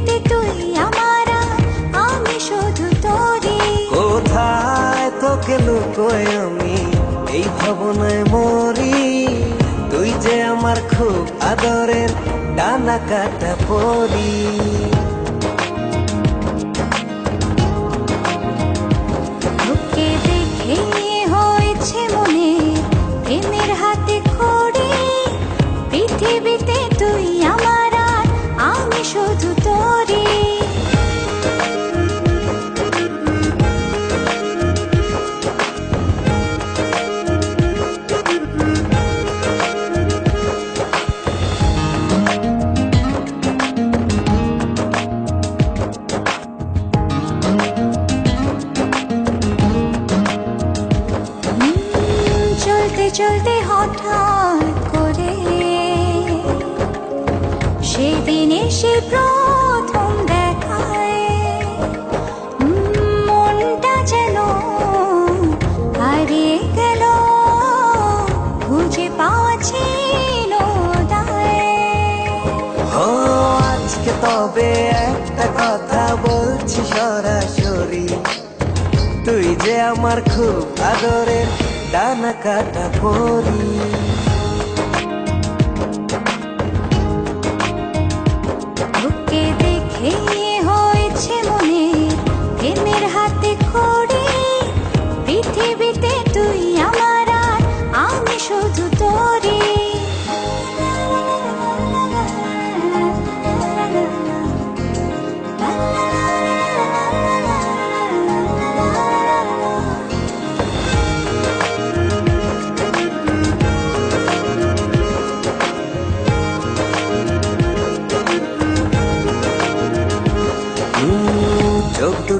পৃথিবীতে তুই আমারা, আমি শুধু তোরে। কোথায় তোকে লুকোয় আমি? এই ভাবনায় মরি। তুই যে আমার খুব আদরের ডানা কাটা পরি। তবে একটা কথা বলছি সরাসরি। তুই যে আমার খুব আদরের ডানা কাটা পরি।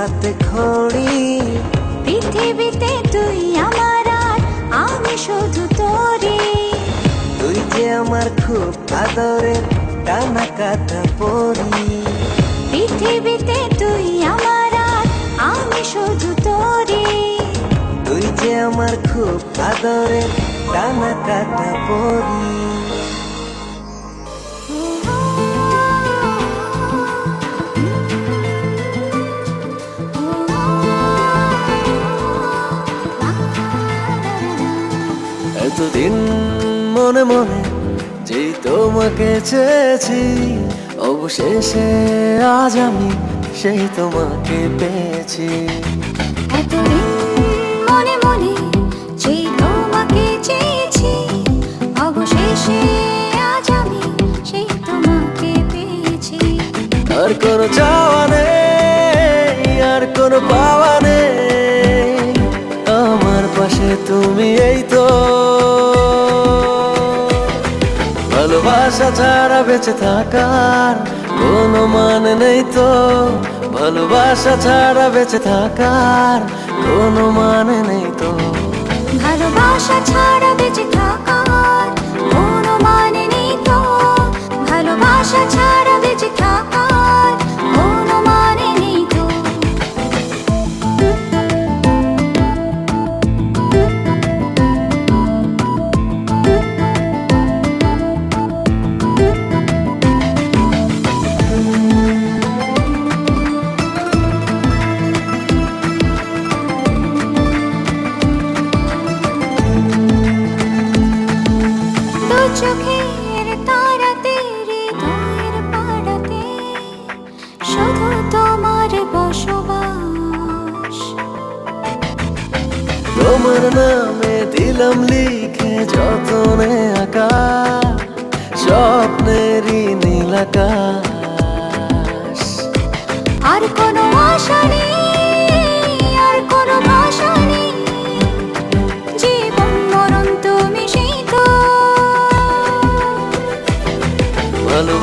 হাতে খড়ি পৃথিবীতে তুই আমার আর, আমি শুধু তোরই তুই যে আমার খুব আদরের ডানা কাটা পরি। পৃথিবীতে তুই আমার আর, আমি শুধু তোরই তুই যে আমার খুব আদরের ডানা কাটা পরি। এতদিন মনে মনে যে তোমাকে চেয়েছি অবশেষে আজ আমি সেই তোমাকে পেয়েছি। এতদিন মনে মনে যে তোমাকে চেয়েছি অবশেষে আজ আমি সেই তোমাকে পেয়েছি। আর কোনো চাওয়া নেই আর কোনো পাওয়া নেই। আমার পাশে তুমি এই তো ছাড়া বেঁচে থাকার কোনো মানে নেই তো। ভালোবাসা ছাড়া বেঁচে থাকার কোনো মানে নেই তো। ভালোবাসা ছাড়া বেঁচে থাকার কোনো মানে নেই তো। ভালোবাসা ছাড়া বেঁচে থাকার চোখের তারাতে হৃদয়ের পাড়াতে শুধু তোমার বসবাস। তোমার নামে দিলাম লিখে যতনে আকা, স্বপ্নেরই নীল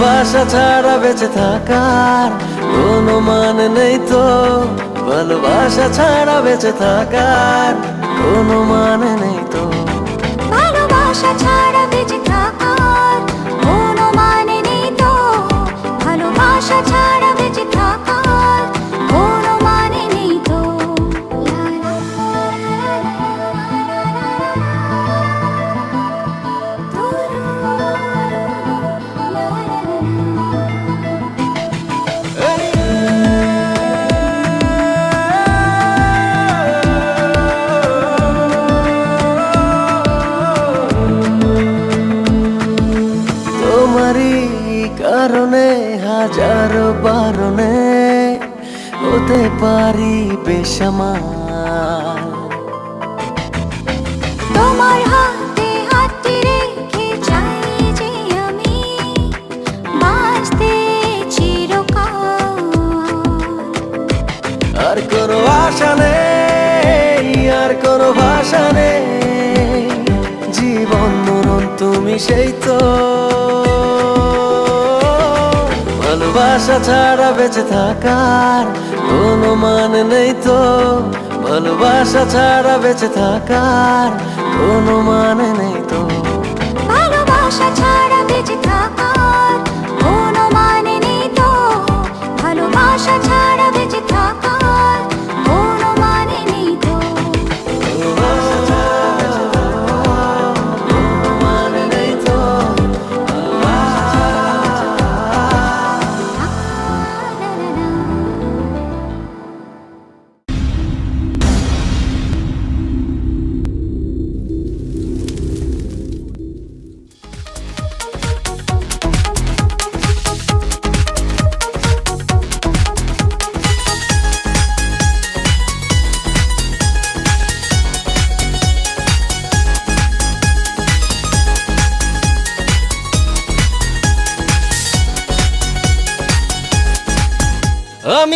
ভালোবাসা ছাড়া বেঁচে থাকার কোনো মানে নেই তো। ভালোবাসা ছাড়া বেঁচে থাকার কোনো মানে নেই তো। ভালোবাসা ছাড়া পারি বেসামাল তোমার হাতে হাতে রেখে চাই যে আমি বাঁচতে চিরকাল। আর কোনো আশা নেই আর কোনো ভাষা নেই। জীবন মরণ তুমি সেই তো। ভালোবাসা ছাড়া বেঁচে থাকার কোনো মানে নেই তো। ভালোবাসা ছাড়া বেঁচে থাকার কোনো মানে নেই তো।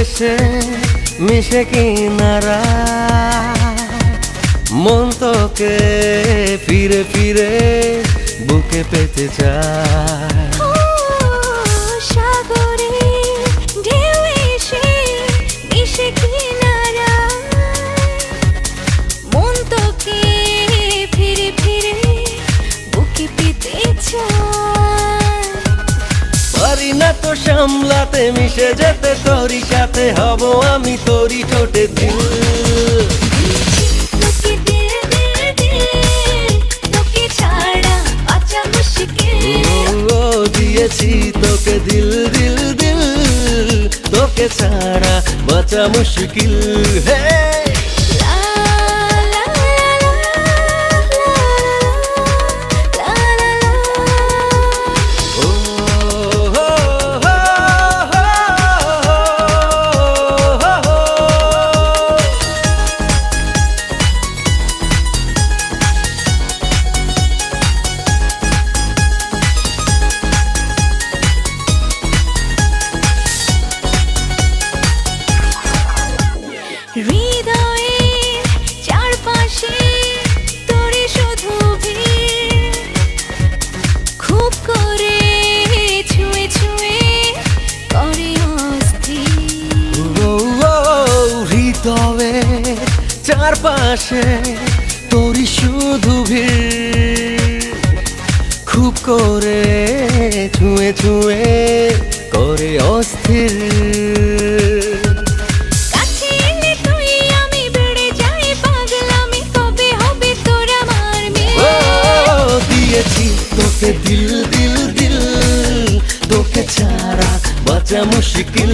এসে মিশে কিনারা। মন তোকে ফিরে ফিরে বুকে পেতে চায়। সামলাতে মিশে যেতে তোরই সাথে হব আমি তোরই ঠোঁটে দিল। ও দিয়েছি তোকে দিল দিল দিল। তোকে ছাড়া বাঁচা মুশকিল। হে তোকে দিল দিল দিল তোকে ছাড়া বাঁচা মুশকিল।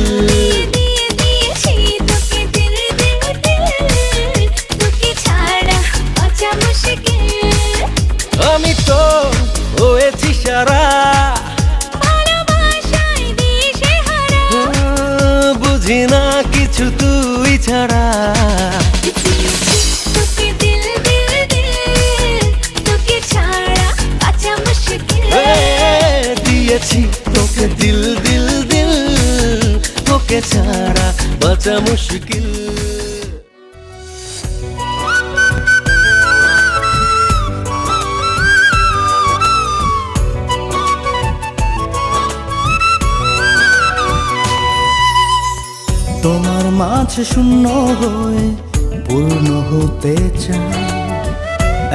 দিল দিল দিল, তোকে ছাড়া বাঁচা মুশকিল। তোমার মাঝে শূন্য হয়ে পূর্ণ হতে চাই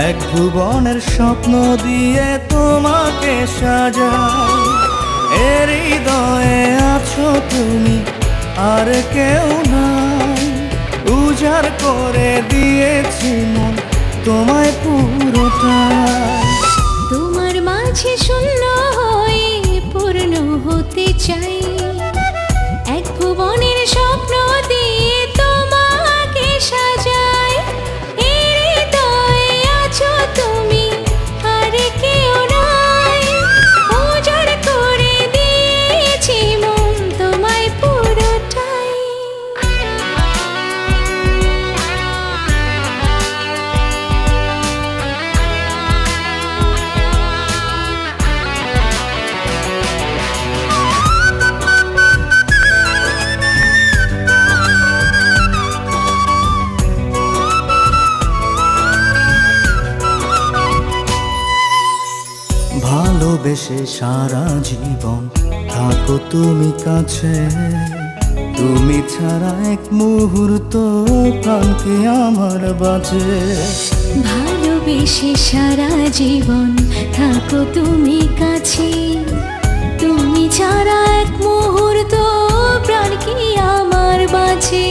এক ভুবনের স্বপ্ন দিয়ে তোমাকে সাজাই এর হৃদয়ে আছো তুমি, আর কেউ নাই। উজাড় করে দিয়েছি মন তোমায় পুরোটা। তোমার মাঝে শূন্য হয়ে পূর্ণ হতে চাই। সারা জীবন থাকো তুমি কাছে। তুমি ছাড়া এক মুহূর্ত প্রাণকে আমার বাজে ভালোবেসে সারা জীবন থাকো তুমি কাছে। তুমি ছাড়া এক মুহূর্ত প্রাণ কি আমার বাঁচে।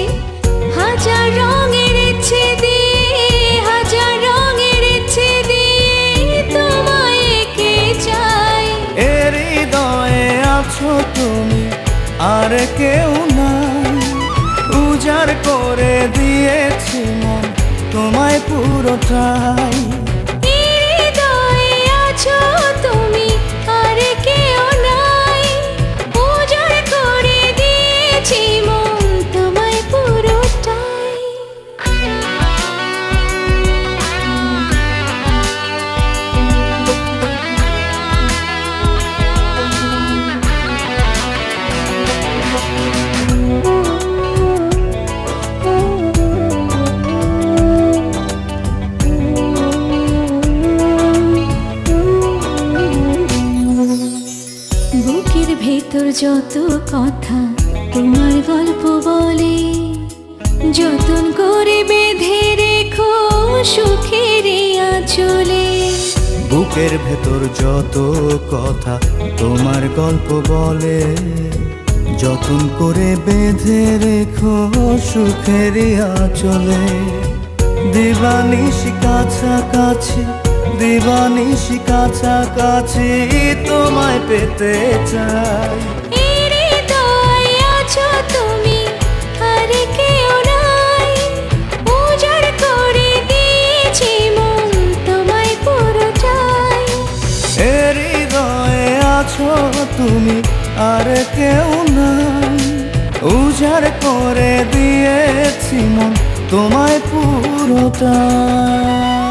হাজার তুমি আর কেউ নাই। উজাড় করে দিয়েছি মন তোমায় পুরোটাই। বুকের ভেতর যত কথা তোমার গল্প বলে, যতন করে বেঁধে রেখো সুখের আঁচলে। বুকের ভেতর যত কথা তোমার গল্প বলে, যতন করে বেঁধে রেখো সুখের আচলে। দিবানিশি কাছাকাছি দিবানিশি কাছাকাছি তোমায় পেতে চাই। আছো তুমি আর কেউ নাই। উজাড় করে দিয়েছি মন তোমায় পুরোটাই।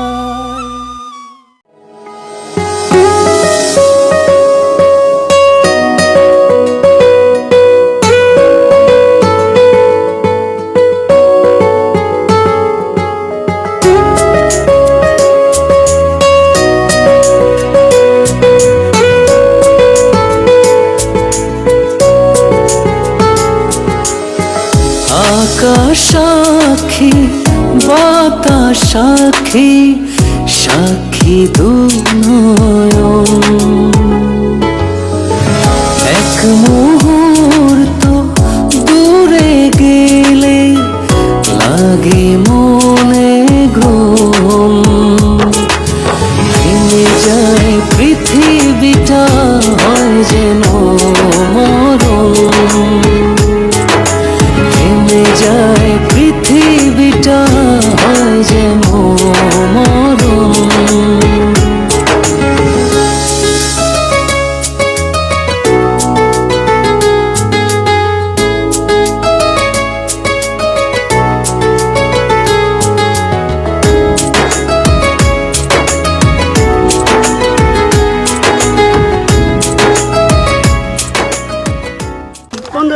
心。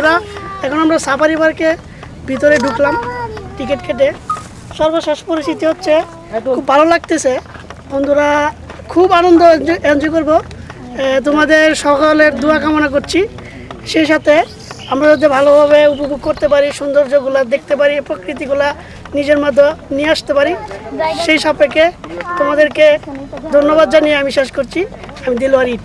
বন্ধুরা এখন আমরা সাফারি পার্কে ভিতরে ঢুকলাম টিকিট কেটে। সর্বশেষ পরিস্থিতি হচ্ছে খুব ভালো লাগতেছে। বন্ধুরা খুব আনন্দ এনজয় করব। তোমাদের সকলের দোয়া কামনা করছি। সেই সাথে আমরা যাতে ভালোভাবে উপভোগ করতে পারি সৌন্দর্যগুলো দেখতে পারি প্রকৃতিগুলা নিজের মতো নিয়ে আসতে পারি সেই সাপেক্ষে তোমাদেরকে ধন্যবাদ জানিয়ে আমি শেষ করছি। আমি দিলওয়ারি